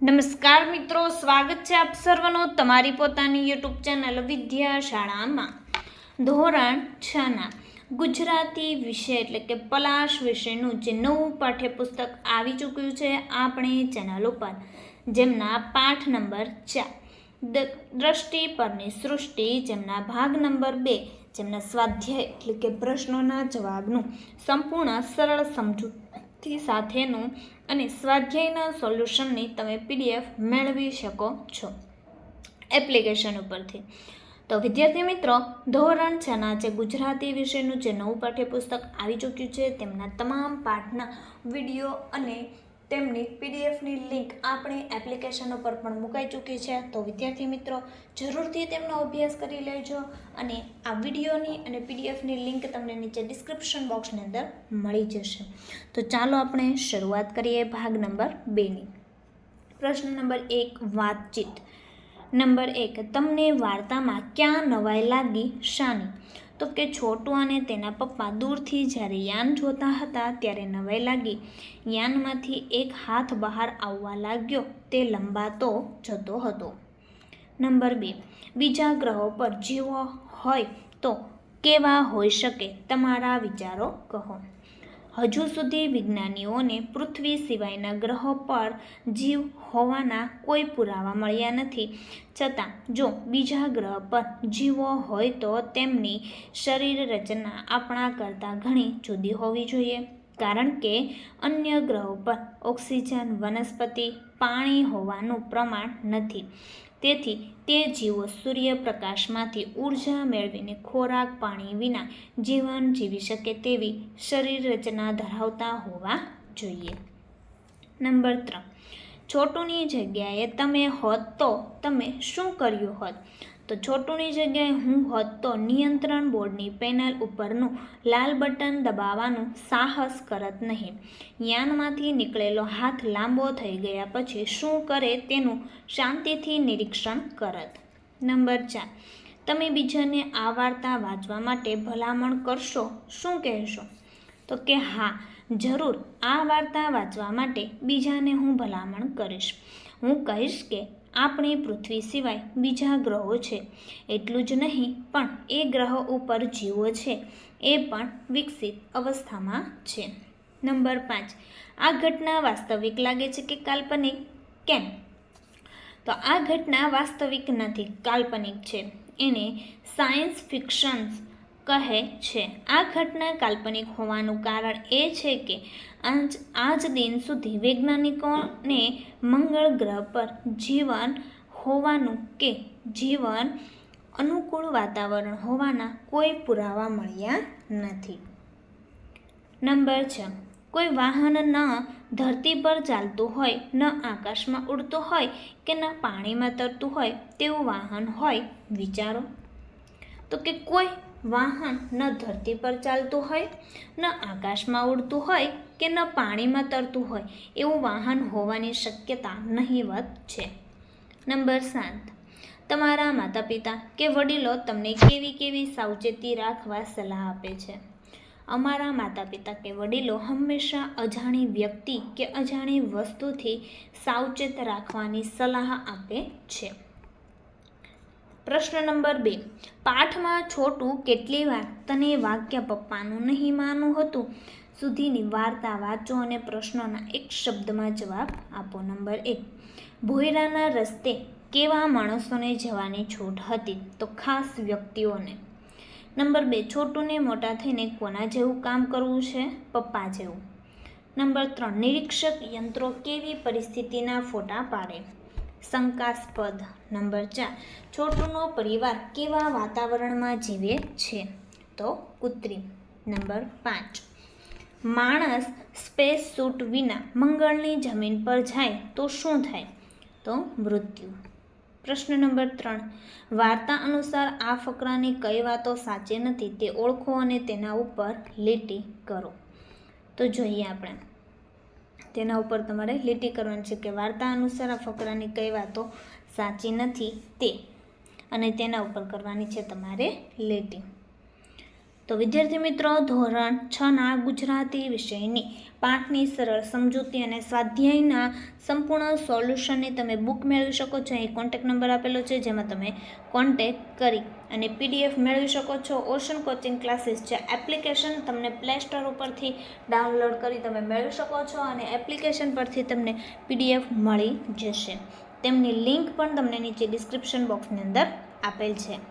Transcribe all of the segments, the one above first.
નમસ્કાર મિત્રો, સ્વાગત છે આપ સર્વનો તમારી પોતાની યુટ્યુબ ચેનલ વિદ્યા શાળામાં ધોરણ છના ગુજરાતી વિષય એટલે કે પલાશ વિષયનું જે નવું પાઠ્યપુસ્તક આવી ચૂક્યું છે આપણી ચેનલ ઉપર, જેમના પાઠ નંબર ચાર. દ્રષ્ટિ પરની સૃષ્ટિ, જેમના ભાગ નંબર બે, જેમના સ્વાધ્યાય એટલે કે પ્રશ્નોના જવાબનું સંપૂર્ણ સરળ સમજૂતી સાથેનું અને સ્વાધ્યાયના સોલ્યુશનની તમે પીડીએફ મેળવી શકો છો એપ્લિકેશન ઉપરથી. તો વિદ્યાર્થી મિત્રો, ધોરણ છના જે ગુજરાતી વિષયનું જે નવું પાઠ્યપુસ્તક આવી ચૂક્યું છે, તેમના તમામ પાઠના વીડિયો અને તેમની પીડીએફની લિંક આપણી એપ્લિકેશન ઉપર પણ મુકાઈ ચૂકી છે. તો વિદ્યાર્થી મિત્રો, જરૂરથી તેમનો અભ્યાસ કરી લેજો અને આ વિડીયોની અને પીડીએફની લિંક તમને નીચે ડિસ્ક્રિપ્શન બોક્સની અંદર મળી જશે. તો ચાલો આપણે શરૂઆત કરીએ ભાગ નંબર બેની. પ્રશ્ન નંબર એક, વાતચીત. નંબર એક, તમને વાર્તામાં ક્યાં નવાઈ લાગી, શાની? તો કે છોટુ અને તેના પપ્પા દૂરથી જ્યારે યાન જોતા હતા ત્યારે નવાઈ લાગી. યાનમાંથી એક હાથ બહાર આવવા લાગ્યો. તે લંબાતો જતો હતો. નંબર બે. બીજા ગ્રહો પર જીવો હોય તો કેવા હોઈ શકે? તમારા વિચારો કહો. હજુ સુધી વિજ્ઞાનીઓને પૃથ્વી સિવાયના ગ્રહો પર જીવ હોવાના કોઈ પુરાવા મળ્યા નથી. છતાં, જો બીજા ગ્રહ પર જીવો હોય તો તેમની શરીર રચના આપણા કરતાં ઘણી જુદી હોવી જોઈએ. કારણ કે, અન્ય ગ્રહો પર ઓક્સિજન, વનસ્પતિ, પાણી હોવાનું પ્રમાણ નથી. તેથી તે જીવો સૂર્યપ્રકાશમાંથી ઊર્જા મેળવીને ખોરાક પાણી વિના જીવન જીવી શકે તેવી શરીર રચના ધરાવતા હોવા જોઈએ. નંબર ત્રણ. છોટુની જગ્યાએ તમે હોત તો તમે શું કર્યું હોત? તો છોટુની જગ્યાએ હું હોત તો નિયંત્રણ બોર્ડની પેનલ ઉપરનું લાલ બટન દબાવવાનું સાહસ કરત નહીં. યાનમાંથી નીકળેલો હાથ લાંબો થઈ ગયા પછી શું કરે તેનું શાંતિથી નિરીક્ષણ કરત. નંબર ચાર, તમે બીજાને આ વાર્તા વાંચવા માટે ભલામણ કરશો? શું કહેશો? તો કે હા, જરૂર, આ વાર્તા વાંચવા માટે બીજાને હું ભલામણ કરીશ. હું કહીશ કે આપણી પૃથ્વી સિવાય બીજા ગ્રહો છે. એટલું જ નહીં, પણ એ ગ્રહો ઉપર જીવો છે. એ પણ વિકસિત અવસ્થામાં છે. નંબર પાંચ. આ ઘટના વાસ્તવિક લાગે છે કે કાલ્પનિક? કેમ? તો આ ઘટના વાસ્તવિક નથી, કાલ્પનિક છે. એને સાયન્સ ફિક્શન્સ કહે છે. આ ઘટના કાલ્પનિક હોવાનું કારણ એ છે કે આજ આજ દિન સુધી વૈજ્ઞાનિકોને મંગળ ગ્રહ પર જીવન હોવાનું કે જીવન અનુકૂળ વાતાવરણ હોવાના કોઈ પુરાવા મળ્યા નથી. નંબર છ. કોઈ વાહન ન ધરતી પર ચાલતું હોય, ન આકાશમાં ઉડતું હોય કે ન પાણીમાં તરતું હોય તેવું વાહન હોય, વિચારો. તો કે કોઈ વાહન ન ધરતી પર ચાલતું હોય, ન આકાશમાં ઉડતું હોય કે ન પાણીમાં તરતું હોય, એવું વાહન હોવાની શક્યતા નહીવત છે. નંબર સાત. તમારા માતા પિતા કે વડીલો તમને કેવી કેવી સાવચેતી રાખવા સલાહ આપે છે? અમારા માતા પિતા કે વડીલો હંમેશા અજાણી વ્યક્તિ કે અજાણી વસ્તુથી સાવચેત રાખવાની સલાહ આપે છે. પ્રશ્ન નંબર બે. પાઠમાં છોટું કેટલી વાર તને વાક્ય પપ્પાનું નહીં માનું હતું? સુધીની વાર્તા વાંચો અને પ્રશ્નોના એક શબ્દમાં જવાબ આપો. નંબર એક. ભોયરાના રસ્તે કેવા માણસોને જવાની છૂટ હતી તો ખાસ વ્યક્તિઓને? નંબર બે. છોટુને મોટા થઈને કોના જેવું કામ કરવું છે? પપ્પા જેવું. નંબર ત્રણ. નિરીક્ષક યંત્રો કેવી પરિસ્થિતિના ફોટા પાડે? શંકાસ્પદ. નંબર ચાર. છોટુનો પરિવાર કેવા વાતાવરણમાં જીવે છે? તો કૃત્રિમ. નંબર પાંચ. માણસ સ્પેસ સૂટ વિના મંગળની જમીન પર જાય તો શું થાય? તો મૃત્યુ. પ્રશ્ન નંબર ત્રણ. વાર્તા અનુસાર આ ફકરાની કઈ વાતો સાચી નથી તે ઓળખો અને તેના ઉપર લીટી કરો. તો જોઈએ આપણે. તેના ઉપર તમારે લીટી કરવાની છે કે વાર્તા અનુસાર આ ફકરાની કઈ વાતો સાચી નથી તે. અને તેના ઉપર કરવાની છે તમારે લીટી. તો વિદ્યાર્થી મિત્રો, ધોરણ છના ગુજરાતી વિષયની પાઠની સરળ સમજૂતી અને સ્વાધ્યાયના સંપૂર્ણ સોલ્યુશનની તમે બુક મેળવી શકો છો. અહીં કોન્ટેક નંબર આપેલો છે, જેમાં તમે કોન્ટેક કરી અને પીડીએફ મેળવી શકો છો. ઓશન કોચિંગ ક્લાસીસ છે. એપ્લિકેશન તમને પ્લે સ્ટોર ઉપરથી ડાઉનલોડ કરી તમે મેળવી શકો છો અને એપ્લિકેશન પરથી તમને પીડીએફ મળી જશે. તેમની લિંક પણ તમને નીચે ડિસ્ક્રિપ્શન બોક્સની અંદર આપેલ છે.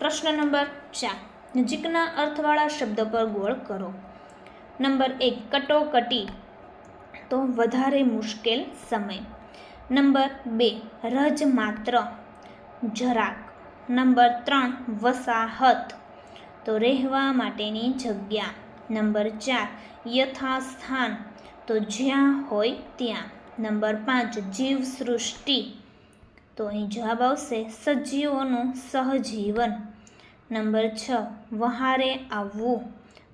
પ્રશ્ન નંબર ચાર. નજીકના અર્થવાળા શબ્દ પર ગોળ કરો. નંબર એક, કટોકટી. તો વધારે મુશ્કેલ સમય. નંબર બે રજ માત્ર જરાક. નંબર ત્રણ, વસાહત. તો રહેવા માટેની જગ્યા. નંબર ચાર, યથાસ્થાન. તો જ્યાં હોય ત્યાં. નંબર પાંચ જીવ સૃષ્ટિ તો અહીં જવાબ આવશે સજીવોનું સહજીવન. નંબર છ, વહારે આવવું.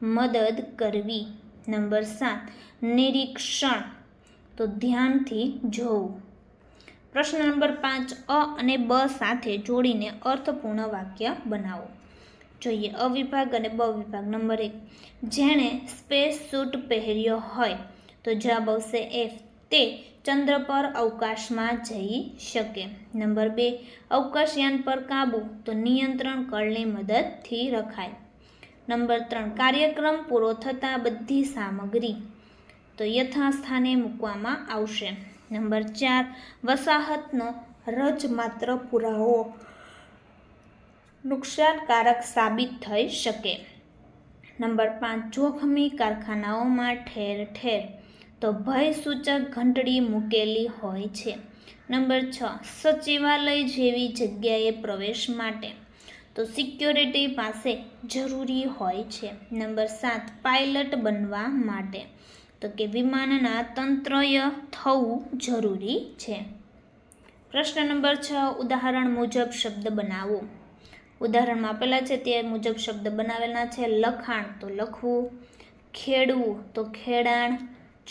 મદદ કરવી. નંબર સાત, નિરીક્ષણ. તો ધ્યાનથી જોવું. પ્રશ્ન નંબર પાંચ, અ અને બ સાથે જોડીને અર્થપૂર્ણ વાક્ય બનાવો. જોઈએ, અ વિભાગ અને બ વિભાગ. નંબર એક, જેણે સ્પેસ સૂટ પહેર્યો હોય તો જવાબ આવશે એફ. તે ચંદ્ર પર અવકાશમાં જઈ શકે. નંબર બે, અવકાશયાન પર કાબૂ, તો નિયંત્રણ કળની મદદથી રખાય. નંબર ત્રણ, કાર્યક્રમ પૂરો થતાં બધી સામગ્રી, તો યથાસ્થાને મૂકવામાં આવશે. નંબર ચાર, વસાહતનો રજ માત્ર પુરાવો, નુકસાનકારક સાબિત થઈ શકે. નંબર પાંચ, જોખમી કારખાનાઓમાં ઠેર ઠેર તો ભય સૂચક ઘંટડી મૂકેલી હોય છે. નંબર છ, સચિવાલય જેવી જગ્યાએ પ્રવેશ માટે. તો સિક્યોરિટી પાસે જરૂરી હોય છે. નંબર સાત, પાયલટ બનવા માટે. તો કે વિમાનના તંત્રય થવું જરૂરી છે. પ્રશ્ન નંબર છ, ઉદાહરણ મુજબ શબ્દ બનાવો. ઉદાહરણમાં આપેલા છે, તે મુજબ શબ્દ બનાવેલા છે, લખાણ તો લખવું, ખેડવું તો ખેડાણ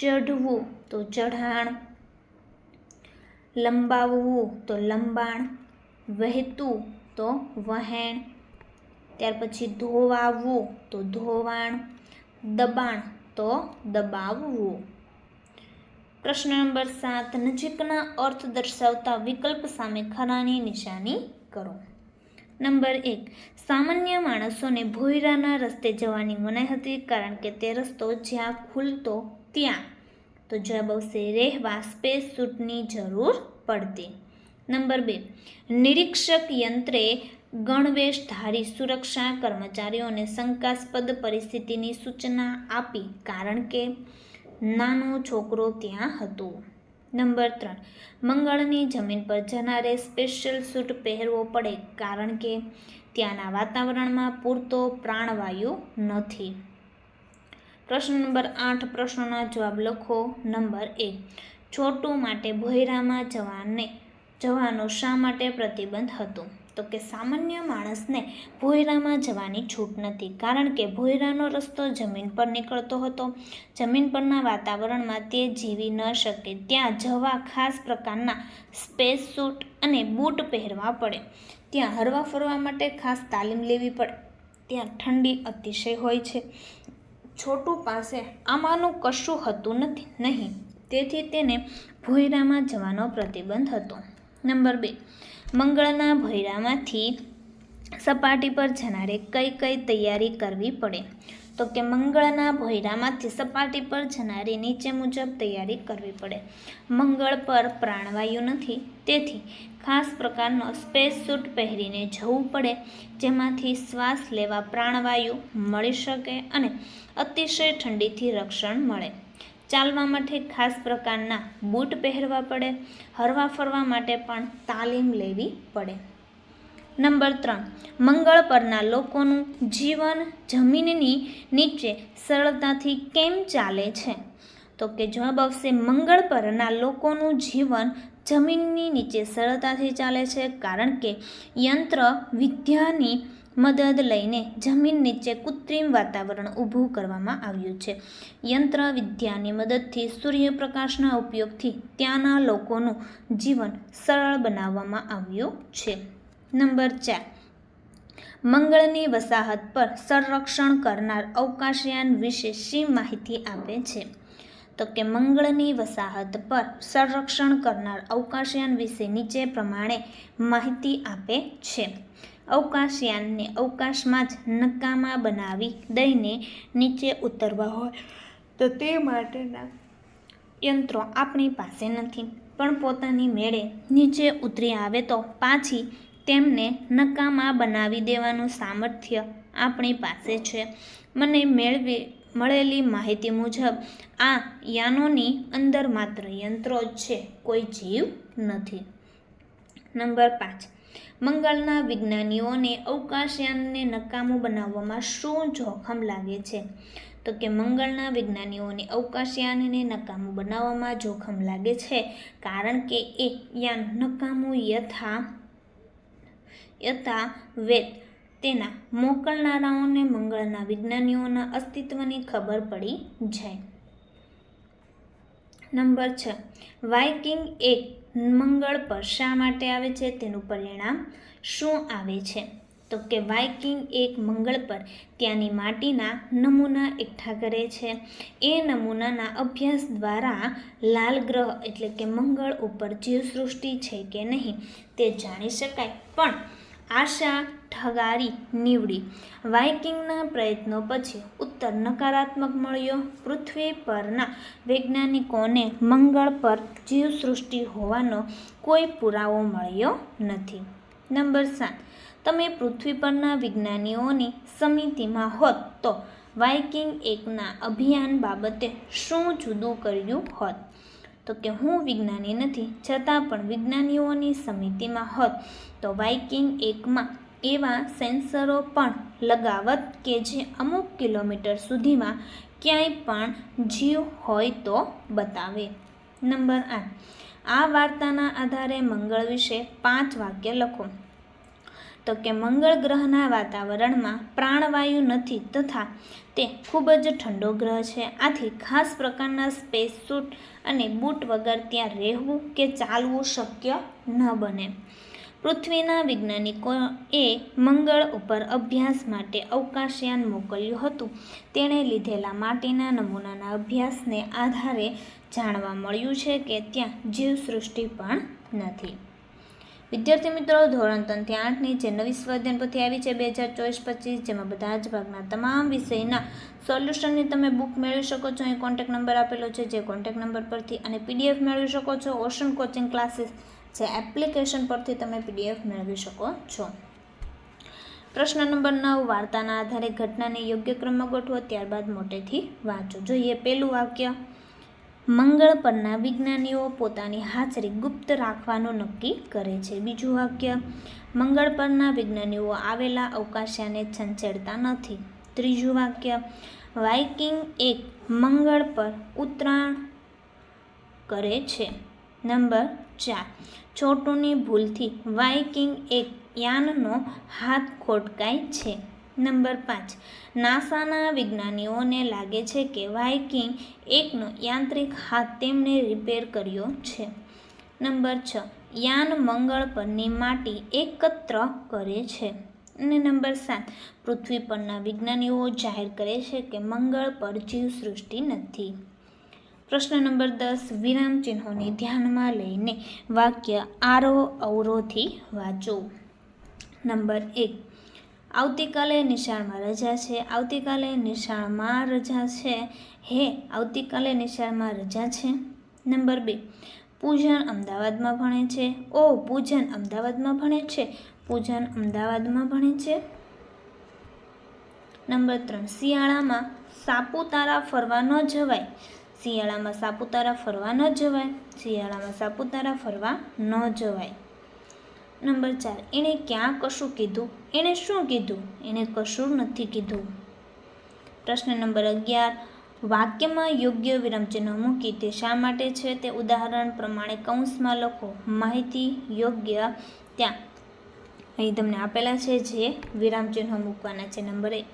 ચઢવું તો ચઢાણ. લંબાવવું તો લંબાણ. વહેતું તો વહેણ. ત્યાર પછી ધોવાવવું તો ધોવાણ. દબાણ તો દબાવવું. પ્રશ્ન નંબર સાત, નજીકના અર્થ દર્શાવતા વિકલ્પ સામે ખરાની નિશાની કરો. નંબર એક, સામાન્ય માણસોને ભોયરાના રસ્તે જવાની મનાઈ હતી કારણ કે તે રસ્તો જ્યાં ખુલતો ત્યાં. તો જવાબ આવશે રહેવા સ્પેસ સૂટની જરૂર પડતી. નંબર બે, નિરીક્ષક યંત્રે ગણવેશધારી સુરક્ષા કર્મચારીઓને શંકાસ્પદ પરિસ્થિતિની સૂચના આપી કારણ કે નાનો છોકરો ત્યાં હતો. નંબર ત્રણ, મંગળની જમીન પર જનારે સ્પેશિયલ સૂટ પહેરવો પડે કારણ કે ત્યાંના વાતાવરણમાં પૂરતો પ્રાણવાયુ નથી. પ્રશ્ન નંબર આઠ પ્રશ્નોના જવાબ લખો. નંબર એક છોટું માટે ભોયરામાં જવાને, જવાનો શા માટે પ્રતિબંધ હતો? તો કે, સામાન્ય માણસને ભોયરામાં જવાની છૂટ નથી, કારણ કે ભોયરાનો રસ્તો જમીન પર નીકળતો હતો. જમીન પરના વાતાવરણમાં તે જીવી ન શકે, ત્યાં જવા ખાસ પ્રકારના સ્પેસ સૂટ અને બૂટ પહેરવા પડે. ત્યાં હરવા ફરવા માટે ખાસ તાલીમ લેવી પડે. ત્યાં ઠંડી અતિશય હોય છે. છોટું પાસે આમાંનું કશું હતું નથી, નહીં. તેથી તેને ભોયરામાં જવાનો પ્રતિબંધ હતો. નંબર બે. મંગળના ભોયરામાંથી સપાટી પર જનારે કઈ કઈ તૈયારી કરવી પડે? તો કે મંગળના ભોયરામાંથી સપાટી પર જનારી નીચે મુજબ તૈયારી કરવી પડે. મંગળ પર પ્રાણવાયુ નથી, તેથી ખાસ પ્રકારનો સ્પેસ સૂટ પહેરીને જવું પડે, જેમાંથી શ્વાસ લેવા પ્રાણવાયુ મળી શકે અને અતિશય ઠંડીથી રક્ષણ મળે. ચાલવા માટે ખાસ પ્રકારના બૂટ પહેરવા પડે, હરવા ફરવા માટે પણ તાલીમ લેવી પડે. નંબર ત્રણ. મંગળ પરના લોકોનું જીવન જમીનની નીચે સરળતાથી કેમ ચાલે છે? તો કે જવાબ આવશે, મંગળ પરના લોકોનું જીવન જમીનની નીચે સરળતાથી ચાલે છે, કારણ કે યંત્ર વિદ્યાની મદદ લઈને જમીન નીચે કૃત્રિમ વાતાવરણ ઊભું કરવામાં આવ્યું છે. યંત્ર વિદ્યાની મદદથી સૂર્યપ્રકાશના ઉપયોગથી ત્યાંના લોકોનું જીવન સરળ બનાવવામાં આવ્યું છે. નંબર ચાર. મંગળની વસાહત પર સંરક્ષણ કરનાર અવકાશયાન વિશે શી માહિતી આપે છે? તો કે મંગળની વસાહત પર સંરક્ષણ કરનાર અવકાશયાન વિશે નીચે પ્રમાણે માહિતી આપે છે. અવકાશયાનને અવકાશમાં જ નકામા બનાવી દઈને નીચે ઉતરવા હોય તો તે માટેના યંત્રો આપણી પાસે નથી. પણ પોતાની મેળે નીચે ઉતરી આવે તો પાછી તેમને નકામા બનાવી દેવાનું સામર્થ્ય આપણી પાસે છે. મને મેળવી, મળેલી માહિતી મુજબ, આ યાનોની અંદર માત્ર યંત્રો જ છે, કોઈ જીવ નથી. નંબર પાંચ. મંગળના વિજ્ઞાનીઓને અવકાશયાનને નકામું બનાવવામાં શું જોખમ લાગે છે? તો કે મંગળના વિજ્ઞાનીઓને અવકાશયાનને નકામું બનાવવામાં જોખમ લાગે છે, કારણ કે એ યાન નકામું યથા યથાવેત તેના મોકલનારાઓને મંગળના વિજ્ઞાનીઓના અસ્તિત્વની ખબર પડી જાય. નંબર છ. વાઇકિંગ એક મંગળ પર શા માટે આવે છે? તેનું પરિણામ શું આવે છે? તો કે વાઇકિંગ એક મંગળ પર ત્યાંની માટીના નમૂના એકઠા કરે છે. એ નમૂનાના અભ્યાસ દ્વારા લાલ ગ્રહ એટલે કે મંગળ ઉપર જીવસૃષ્ટિ છે કે નહીં તે જાણી શકાય. પણ આશા, ઠગારી, નીવડી. વાઇકિંગના પ્રયત્નો પછી ઉત્તર નકારાત્મક મળ્યો. પૃથ્વી પરના વૈજ્ઞાનિકોને મંગળ પર જીવસૃષ્ટિ હોવાનો કોઈ પુરાવો મળ્યો નથી. નંબર સાત. તમે પૃથ્વી પરના વિજ્ઞાનીઓની સમિતિમાં હોત તો વાઇકિંગ એકના અભિયાન બાબતે શું જુદું કર્યું હોત? તો કે હું વિજ્ઞાની નથી, છતાં પણ વિજ્ઞાનીઓની સમિતિમાં હોત, તો વાઇકિંગ એકમાં એવા સેન્સરો પણ લગાવત કે જે અમુક કિલોમીટર સુધીમાં ક્યાંય પણ જીવ હોય તો બતાવે. નંબર આઠ. આ વાર્તાના આધારે મંગળ વિશે પાંચ વાક્ય લખો. તો કે મંગળ ગ્રહના વાતાવરણમાં પ્રાણવાયુ નથી તથા તે ખૂબ જ ઠંડો ગ્રહ છે. આથી ખાસ પ્રકારના સ્પેસ સૂટ અને બૂટ વગર ત્યાં રહેવું કે ચાલવું શક્ય ન બને. પૃથ્વીના વૈજ્ઞાનિકોએ મંગળ ઉપર અભ્યાસ માટે અવકાશયાન મોકલ્યું હતું. તેણે લીધેલા માટીના નમૂનાના અભ્યાસને આધારે જાણવા મળ્યું છે કે ત્યાં જીવસૃષ્ટિ પણ નથી. વિદ્યાર્થી મિત્રો, ધોરણ ત્રણથી આઠની જે નવી સ્વાધ્યાયન પરથી આવી છે બે હજાર ચોવીસ પચીસ, જેમાં બધા જ ભાગના તમામ વિષયના સોલ્યુશનની તમે બુક મેળવી શકો છો. અહીં કોન્ટેક નંબર આપેલો છે, જે કોન્ટેક નંબર પરથી અને પીડીએફ મેળવી શકો છો. ઓશન કોચિંગ ક્લાસીસ જે એપ્લિકેશન પરથી તમે પીડીએફ મેળવી શકો છો. પ્રશ્ન નંબર નવ, વાર્તાના આધારે ઘટનાને યોગ્ય ક્રમમાં ગોઠવો, ત્યારબાદ મોટેથી વાંચો. જોઈએ, પહેલું વાક્ય. મંગળ પરના વિજ્ઞાનીઓ પોતાની હાજરી ગુપ્ત રાખવાનું નક્કી કરે છે. બીજું વાક્ય, મંગળ પરના વિજ્ઞાનીઓ આવેલા અવકાશયાને છંછેડતા નથી. ત્રીજું વાક્ય, વાઇકિંગ એક મંગળ પર ઉતરાણ કરે છે. નંબર ચાર છોટુની ભૂલથી વાઇકિંગ એક યાનનો હાથ ખોટકાય છે. નંબર પાંચ. નાસાના વિજ્ઞાનીઓને લાગે છે કે વાઇકિંગ એકનો યાંત્રિક હાથ તેમણે રિપેર કર્યો છે. નંબર છ. યાન મંગળ પરની માટી એકત્ર કરે છે. અને નંબર સાત. પૃથ્વી પરના વિજ્ઞાનીઓ જાહેર કરે છે કે મંગળ પર જીવસૃષ્ટિ નથી. પ્રશ્ન નંબર દસ. વિરામ ચિહ્નોને ધ્યાનમાં લઈને વાક્ય આરો અવરોથી વાંચો. નંબર એક. આવતીકાલે નિશાળમાં રજા છે. આવતીકાલે નિશાળમાં રજા છે. હે, આવતીકાલે નિશાળમાં રજા છે? નંબર બે. પૂજન અમદાવાદમાં ભણે છે. ઓ, પૂજન અમદાવાદમાં ભણે છે. પૂજન અમદાવાદમાં ભણે છે. નંબર ત્રણ. શિયાળામાં સાપુતારા ફરવા ન જવાય. શિયાળામાં સાપુતારા ફરવા ન જવાય. શિયાળામાં સાપુતારા ફરવા ન જવાય. નંબર ચાર, એણે ક્યાં કશું કીધું? એણે શું કીધું? એણે કશું નથી કીધું. પ્રશ્ન નંબર અગિયાર, વાક્યમાં યોગ્ય વિરામચિહ્ન મૂકી તે શા માટે છે? તે ઉદાહરણ પ્રમાણે કૌંસમાં લખો, માહિતી યોગ્ય ત્યાં. અહીં તમને આપેલા છે જે વિરામચિહ્નો મૂકવાના છે. નંબર એક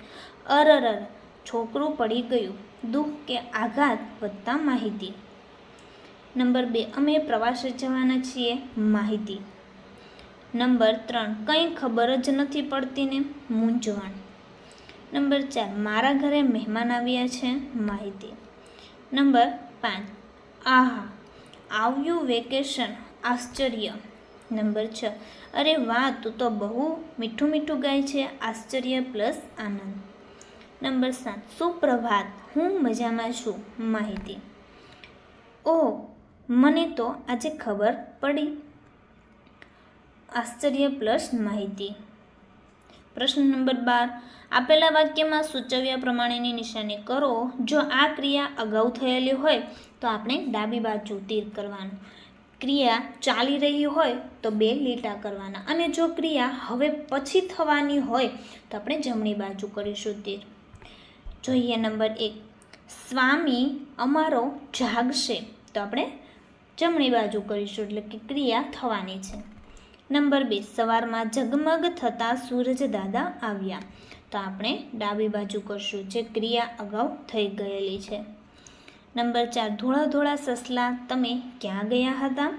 અરર છોકરું પડી ગયું, દુઃખ કે આઘાત વધતા માહિતી. નંબર બે, અમે પ્રવાસે જવાના છીએ, માહિતી. નંબર ત્રણ. કંઈ ખબર જ નથી પડતી ને, મૂંઝવણ. નંબર ચાર. મારા ઘરે મહેમાન આવ્યા છે, માહિતી. નંબર પાંચ. આહા, આવ્યું વેકેશન, આશ્ચર્ય. નંબર છ. અરે વાહ, તું તો બહુ મીઠું મીઠું ગાય છે, આશ્ચર્ય પ્લસ આનંદ. નંબર સાત. સુપ્રભાત. હું મજામાં છું, માહિતી. ઓહ, મને તો આજે ખબર પડી. આશ્ચર્ય પ્લસ માહિતી. પ્રશ્ન નંબર બાર. આપેલા વાક્યમાં સૂચવ્યા પ્રમાણેની નિશાની કરો. જો આ ક્રિયા અગાઉ થયેલી હોય, તો આપણે ડાબી બાજુ તીર કરવાનું. ક્રિયા ચાલી રહી હોય, તો બે લીટા કરવાના. અને જો ક્રિયા હવે પછી થવાની હોય, તો આપણે જમણી બાજુ કરીશું તીર. જોઈએ નંબર એક. સ્વામી, અમારો જાગશે. તો આપણે જમણી બાજુ કરીશું, એટલે કે ક્રિયા થવાની છે. નંબર બે, સવારમાં ઝગમગ થતાં સૂરજ દાદા આવ્યા. તો આપણે ડાબી બાજુ કરશું જે ક્રિયા અગાઉ થઈ ગયેલી છે. નંબર ચાર ધોળા ધોળા સસલા, તમે ક્યાં ગયા હતા?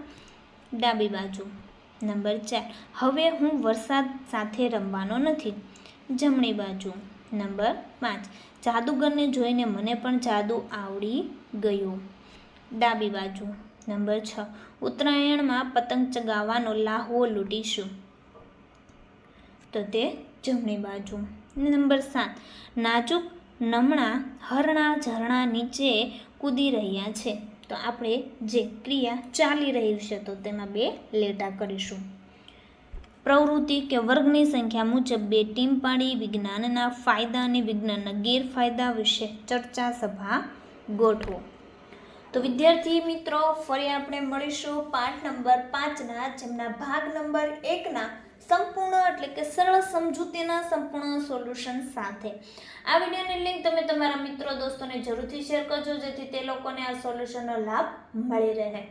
ડાબી બાજુ. નંબર ચાર, હવે હું વરસાદ સાથે રમવાનો નથી. જમણી બાજુ. નંબર પાંચ, જાદુગરને જોઈને મને પણ જાદુ આવડી ગયું. ડાબી બાજુ. નંબર છ. ઉત્તરાયણમાં પતંગ ચગાવવાનો લાહવો લૂંટીશું. તો તે જમણી બાજુ. નંબર સાત. નાજુક, નમણા, હરણા, ઝરણા નીચે કૂદી રહ્યા છે. તો આપણે જે ક્રિયા ચાલી રહી છે તો તેમાં બે લેટા કરીશું. પ્રવૃત્તિ કે વર્ગની સંખ્યા મુજબ બે ટીમ પાડી, વિજ્ઞાનના ફાયદા અને વિજ્ઞાનના ગેરફાયદા વિશે ચર્ચા સભા ગોઠવો. તો વિદ્યાર્થી મિત્રો, ફરી આપણે મળીશું પાઠ નંબર પાંચના, જેમના ભાગ નંબર એકના સંપૂર્ણ એટલે કે સરળ સમજૂતીના સંપૂર્ણ સોલ્યુશન સાથે. આ વિડીયોની લિંક તમે તમારા મિત્રો, દોસ્તોને જરૂરથી શેર કરજો, જેથી તે લોકોને આ સોલ્યુશનનો લાભ મળી રહે.